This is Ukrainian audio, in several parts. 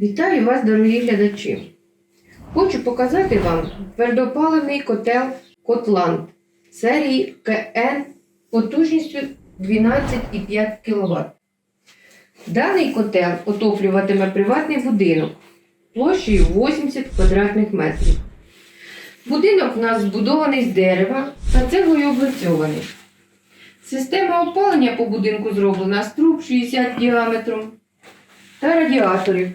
Вітаю вас, дорогі глядачі! Хочу показати вам твердопаливний котел Котланд серії КН потужністю 12,5 кВт. Даний котел отоплюватиме приватний будинок площею 80 квадратних метрів. Будинок у нас збудований з дерева та цеглою облицьований. Система опалення по будинку зроблена з труб 60 діаметром та радіаторів.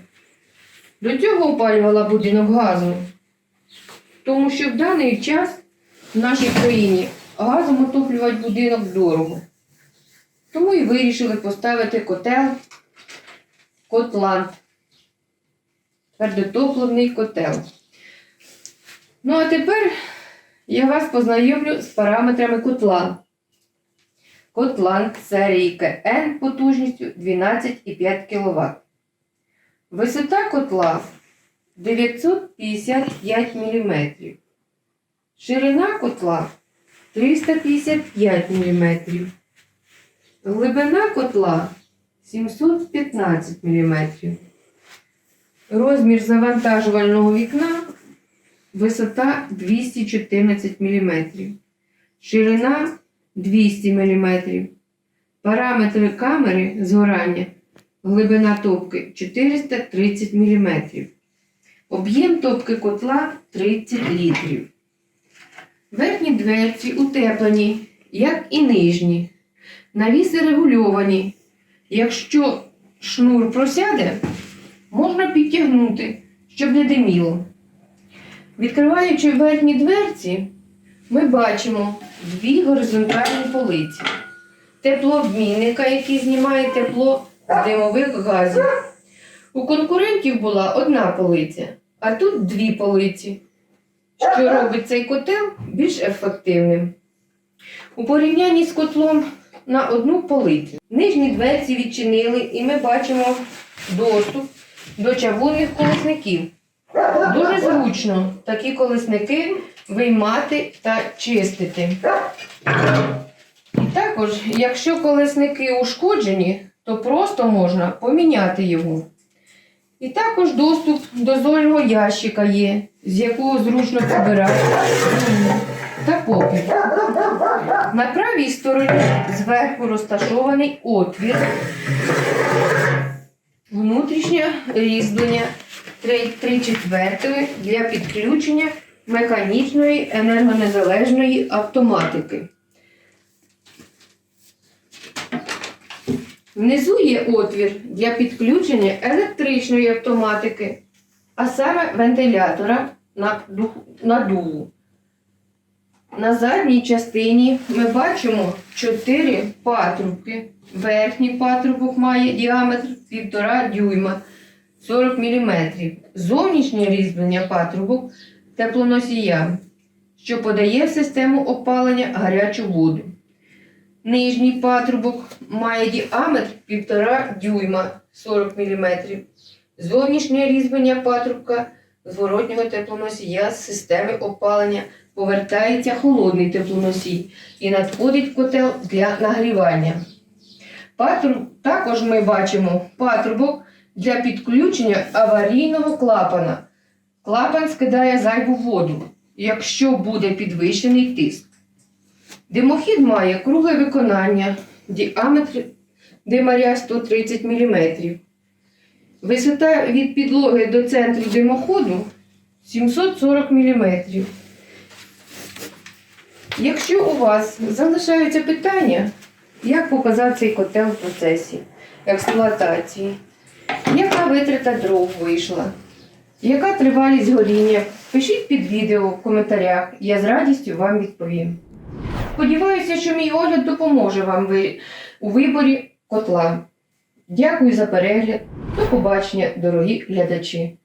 До цього опалювала будинок газом, тому що в даний час в нашій країні газом отоплювати будинок дорого. Тому і вирішили поставити котел Котланд. Твердотопливний котел. Ну а тепер я вас познайомлю з параметрами котла. Котланд серії КН потужністю 12,5 кВт. Висота котла 955 мм. Ширина котла 355 мм. Глибина котла 715 мм. Розмір завантажувального вікна висота 214 мм. Ширина 200 мм. Параметри камери згорання Глибина топки 430 мм. Об'єм топки котла 30 літрів. Верхні дверці утеплені, як і нижні. Навіси регульовані. Якщо шнур просяде, можна підтягнути, щоб не диміло. Відкриваючи верхні дверці, ми бачимо дві горизонтальні полиці. Теплообмінника, який знімає тепло з димових газів. У конкурентів була одна полиця, а тут дві полиці, що робить цей котел більш ефективним. У порівнянні з котлом на одну полицю. Нижні дверці відчинили і ми бачимо доступ до чавунних колесників. Дуже зручно такі колесники виймати та чистити. І також, якщо колесники ушкоджені, то просто можна поміняти його. І також доступ до зольного ящика є, з якого зручно побирати та попіл. На правій стороні зверху розташований отвір, внутрішнє різьблення 3 четвертої для підключення механічної енергонезалежної автоматики. Внизу є отвір для підключення електричної автоматики, а саме вентилятора на надуву. На задній частині ми бачимо 4 патрубки. Верхній патрубок має діаметр 1,5 дюйма 40 мм. Зовнішнє різьблення патрубок теплоносія, що подає в систему опалення гарячу воду. Нижній патрубок має діаметр 1,5 дюйма 40 мм. Зовнішнє різьблення патрубка зворотнього теплоносія з системи опалення повертається холодний теплоносій і надходить в котел для нагрівання. Патруб, також ми бачимо патрубок для підключення аварійного клапана. Клапан скидає зайву воду, якщо буде підвищений тиск. Димохід має кругле виконання, діаметр димаря 130 мм. Висота від підлоги до центру димоходу 740 мм. Якщо у вас залишаються питання, як показав цей котел в процесі експлуатації, яка витрата дров вийшла, яка тривалість горіння, пишіть під відео в коментарях, я з радістю вам відповім. Сподіваюся, що мій огляд допоможе вам ви- у виборі котла. Дякую за перегляд. До побачення, дорогі глядачі!